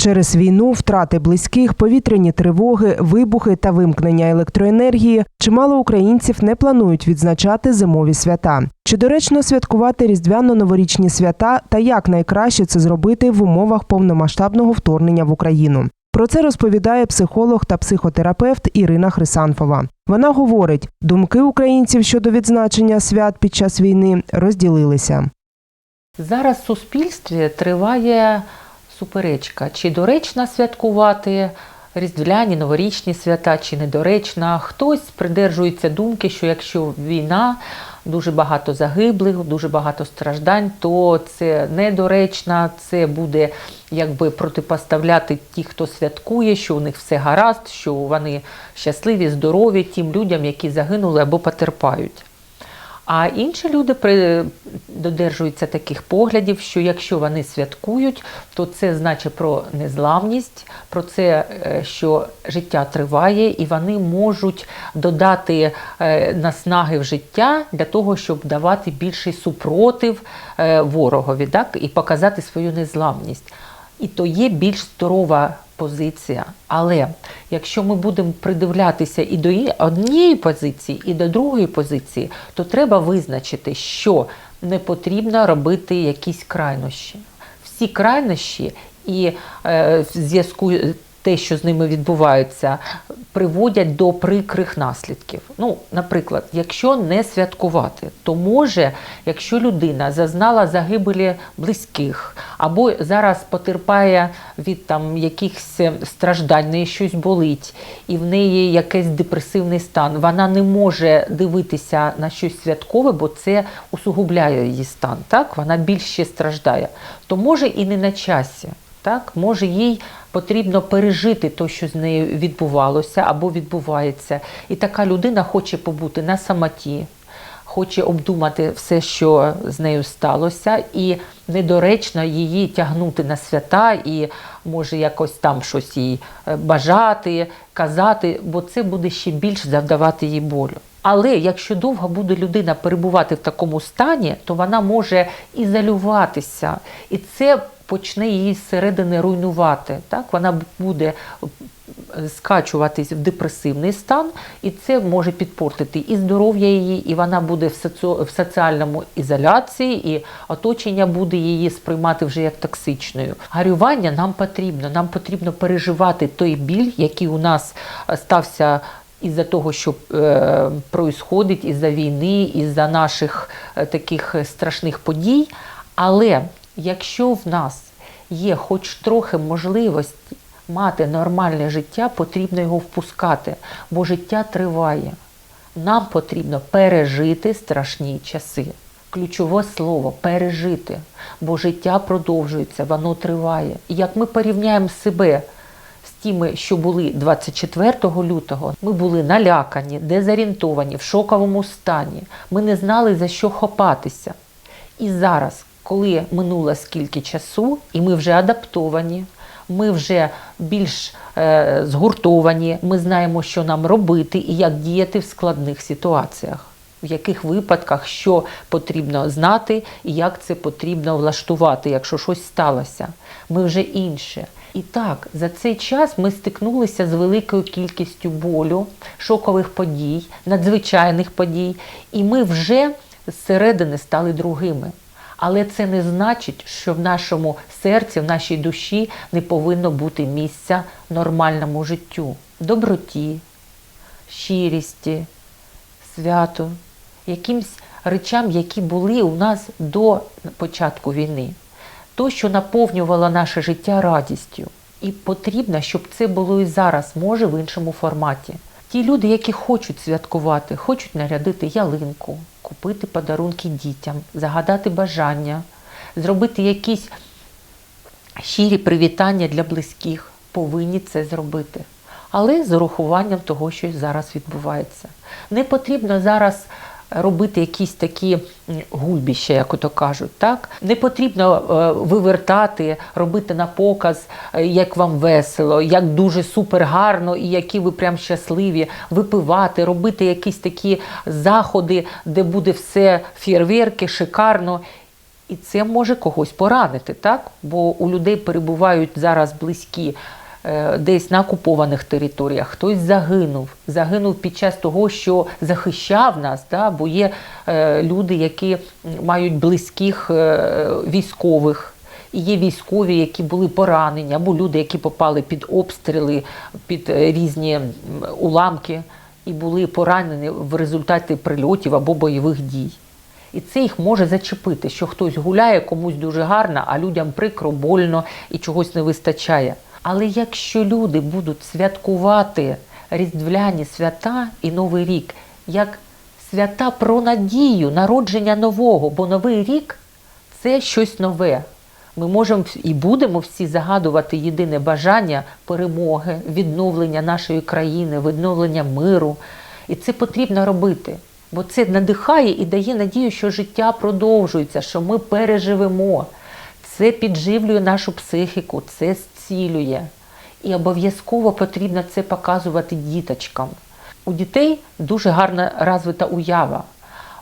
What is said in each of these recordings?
Через війну, втрати близьких, повітряні тривоги, вибухи та вимкнення електроенергії чимало українців не планують відзначати зимові свята. Чи доречно святкувати різдвяно-новорічні свята та як найкраще це зробити в умовах повномасштабного вторгнення в Україну? Про це розповідає психолог та психотерапевт Ірина Хрисанфова. Вона говорить, думки українців щодо відзначення свят під час війни розділилися. Зараз в суспільстві триває суперечка, чи доречно святкувати різдвяні, новорічні свята, чи недоречно. Хтось придержується думки, що якщо війна, дуже багато загиблих, дуже багато страждань, то це недоречно, це буде якби протипоставляти ті, хто святкує, що у них все гаразд, що вони щасливі, здорові тим людям, які загинули або потерпають. А інші люди при... додержуються таких поглядів, що якщо вони святкують, то це значить про незламність, про це, е, що життя триває, і вони можуть додати е, наснаги в життя для того, щоб давати більший супротив е, ворогові, так, і показати свою незламність. І то є більш здорова позиція. Але якщо ми будемо придивлятися і до однієї позиції, і до другої позиції, то треба визначити, що не потрібно робити якісь крайнощі. Всі крайнощі і е, в зв'язку те, що з ними відбувається, приводять до прикрих наслідків. Ну, наприклад, якщо не святкувати, то може, якщо людина зазнала загибелі близьких, або зараз потерпає від там якихось страждань, в неї щось болить, і в неї якийсь депресивний стан, вона не може дивитися на щось святкове, бо це усугубляє її стан. Так? Вона більше страждає. То може і не на часі. Так, може їй потрібно пережити те, що з нею відбувалося або відбувається. І така людина хоче побути на самоті, хоче обдумати все, що з нею сталося, і недоречно її тягнути на свята, і може якось там щось їй е, бажати, казати, бо це буде ще більш завдавати їй болю. Але якщо довго буде людина перебувати в такому стані, то вона може ізолюватися, і це почне її зсередини руйнувати. Так? Вона буде скачуватись в депресивний стан, і це може підпортити і здоров'я її, і вона буде в, соці... в соціальному ізоляції, і оточення буде її сприймати вже як токсичною. Гарювання нам потрібно. Нам потрібно переживати той біль, який у нас е, стався. Із-за того, що е, із-за війни, із-за наших е, таких страшних подій. Але якщо в нас є хоч трохи можливості мати нормальне життя, потрібно його впускати, бо життя триває. Нам потрібно пережити страшні часи. Ключове слово пережити, бо життя продовжується, воно триває. І як ми порівняємо себе з тими, що були 24 лютого, ми були налякані, дезорієнтовані, в шоковому стані. Ми не знали за що хопатися. І зараз, коли минуло скільки часу, і ми вже адаптовані, ми вже більш е, згуртовані, ми знаємо, що нам робити і як діяти в складних ситуаціях, в яких випадках що потрібно знати і як це потрібно влаштувати, якщо щось сталося. Ми вже інше. І так, за цей час ми стикнулися з великою кількістю болю, шокових подій, надзвичайних подій, і ми вже зсередини стали другими. Але це не значить, що в нашому серці, в нашій душі не повинно бути місця нормальному життю, доброті, щирісті, святу, якимсь речам, які були у нас до початку війни. То, що наповнювало наше життя радістю. І потрібно, щоб це було і зараз, може в іншому форматі. Ті люди, які хочуть святкувати, хочуть нарядити ялинку, купити подарунки дітям, загадати бажання, зробити якісь щирі привітання для близьких, повинні це зробити. Але з урахуванням того, що зараз відбувається. Не потрібно зараз робити якісь такі гульбіща, як ото кажуть. Так? Не потрібно е, вивертати, робити на показ, е, як вам весело, як дуже супер гарно і які ви прям щасливі, випивати, робити якісь такі заходи, де буде все фєрверки, шикарно. І це може когось поранити, так? Бо у людей перебувають зараз близькі десь на окупованих територіях, хтось загинув. Загинув під час того, що захищав нас, да? бо є е, люди, які мають близьких е, військових. І є військові, які були поранені, або люди, які попали під обстріли, під е, різні уламки і були поранені в результаті прильотів або бойових дій. І це їх може зачепити, що хтось гуляє комусь дуже гарно, а людям прикро, больно і чогось не вистачає. Але якщо люди будуть святкувати різдвяні свята і Новий рік як свята про надію, народження нового, бо новий рік це щось нове. Ми можемо і будемо всі загадувати єдине бажання перемоги, відновлення нашої країни, відновлення миру. І це потрібно робити, бо це надихає і дає надію, що життя продовжується, що ми переживемо. Це підживлює нашу психіку, це зцілює. І обов'язково потрібно це показувати діточкам. У дітей дуже гарна розвита уява.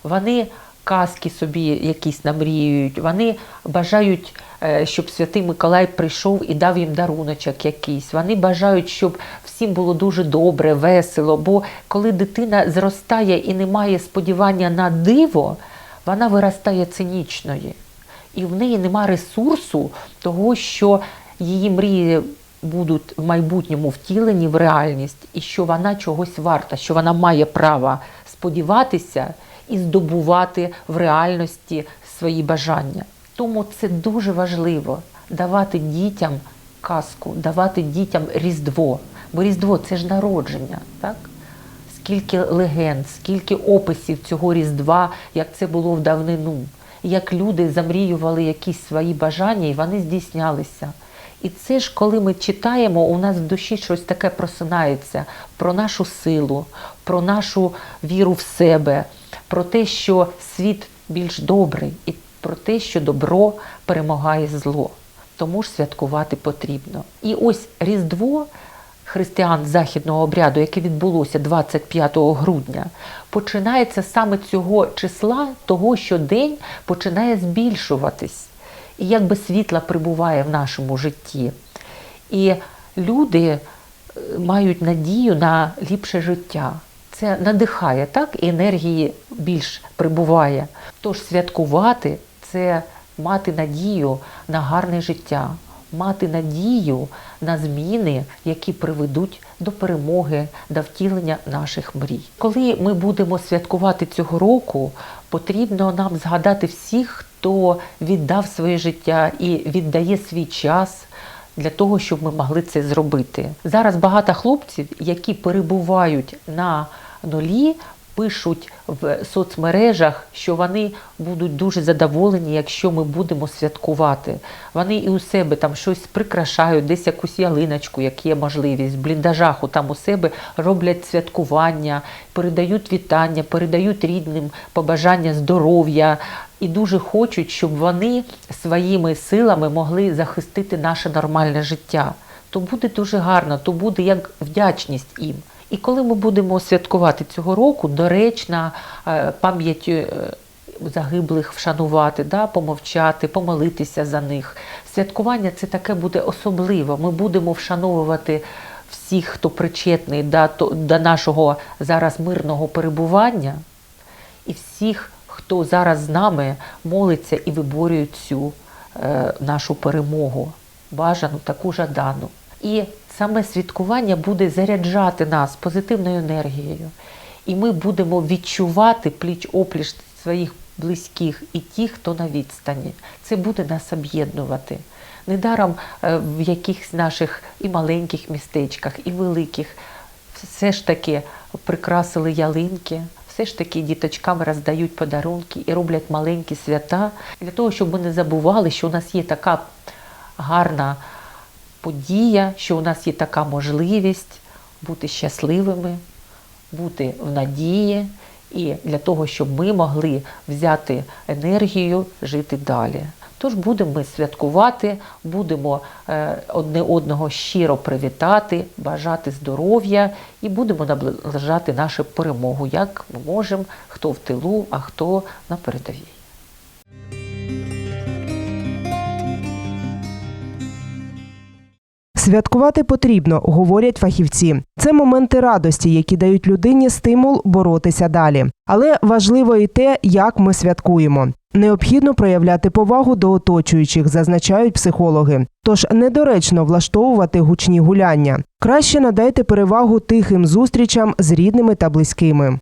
Вони казки собі якісь намріюють, вони бажають, е, щоб святий Миколай прийшов і дав їм даруночок якийсь. Вони бажають, щоб всім було дуже добре, весело. Бо коли дитина зростає і не має сподівання на диво, вона виростає цинічною. І в неї нема ресурсу того, що її мрії будуть в майбутньому втілені в реальність, і що вона чогось варта, що вона має право сподіватися і здобувати в реальності свої бажання. Тому це дуже важливо давати дітям казку, давати дітям Різдво. Бо Різдво це ж народження, так? скільки легенд, скільки описів цього Різдва, як це було в давнину, як люди замріювали якісь свої бажання і вони здійснялися. І це ж, коли ми читаємо, у нас в душі щось таке просинається про нашу силу, про нашу віру в себе, про те, що світ більш добрий, і про те, що добро перемагає зло. Тому ж святкувати потрібно. І ось Різдво християн західного обряду, яке відбулося 25 грудня, починається саме цього числа, того, що день починає збільшуватись. І якби світла прибуває в нашому житті. І люди е, мають надію на ліпше життя. Це надихає, так? І енергії більш прибуває. Тож святкувати це мати надію на гарне життя, мати надію на зміни, які приведуть до перемоги, до втілення наших мрій. Коли ми будемо святкувати цього року, потрібно нам згадати всіх, хто віддав своє життя і віддає свій час для того, щоб ми могли це зробити. Зараз багато хлопців, які перебувають на нулі, пишуть в соцмережах, що вони будуть дуже задоволені, якщо ми будемо святкувати. Вони і у себе там щось прикрашають, десь якусь ялиночку, як є можливість, в бліндажах там у себе роблять святкування, передають вітання, передають рідним побажання здоров'я. І дуже хочуть, щоб вони своїми силами могли захистити наше нормальне життя. То буде дуже гарно, то буде як вдячність їм. І коли ми будемо святкувати цього року, доречно е, пам'яттю е, загиблих вшанувати, да, помовчати, помолитися за них. Святкування це таке буде особливо. Ми будемо вшановувати всіх, хто причетний да, то- до нашого зараз мирного перебування, і всіх, хто зараз з нами молиться і виборює цю е, нашу перемогу, бажану таку жадану. І саме святкування буде заряджати нас позитивною енергією. І ми будемо відчувати пліч опліч своїх близьких і ті, хто на відстані. Це буде нас об'єднувати. Недаром е, в якихось наших і маленьких містечках, і великих все ж таки прикрасили ялинки, все ж таки діточкам роздають подарунки і роблять маленькі свята для того, щоб ми не забували, що у нас є така гарна подія, що у нас є така можливість бути щасливими, бути в надії, і для того, щоб ми могли взяти енергію, жити далі. Тож будемо ми святкувати, будемо е, одне одного щиро привітати, бажати здоров'я і будемо наближати нашу перемогу, як ми можемо, хто в тилу, а хто на передовій. Святкувати потрібно, говорять фахівці. Це моменти радості, які дають людині стимул боротися далі. Але важливо і те, як ми святкуємо. Необхідно проявляти повагу до оточуючих, зазначають психологи. Тож недоречно влаштовувати гучні гуляння. Краще надайте перевагу тихим зустрічам з рідними та близькими.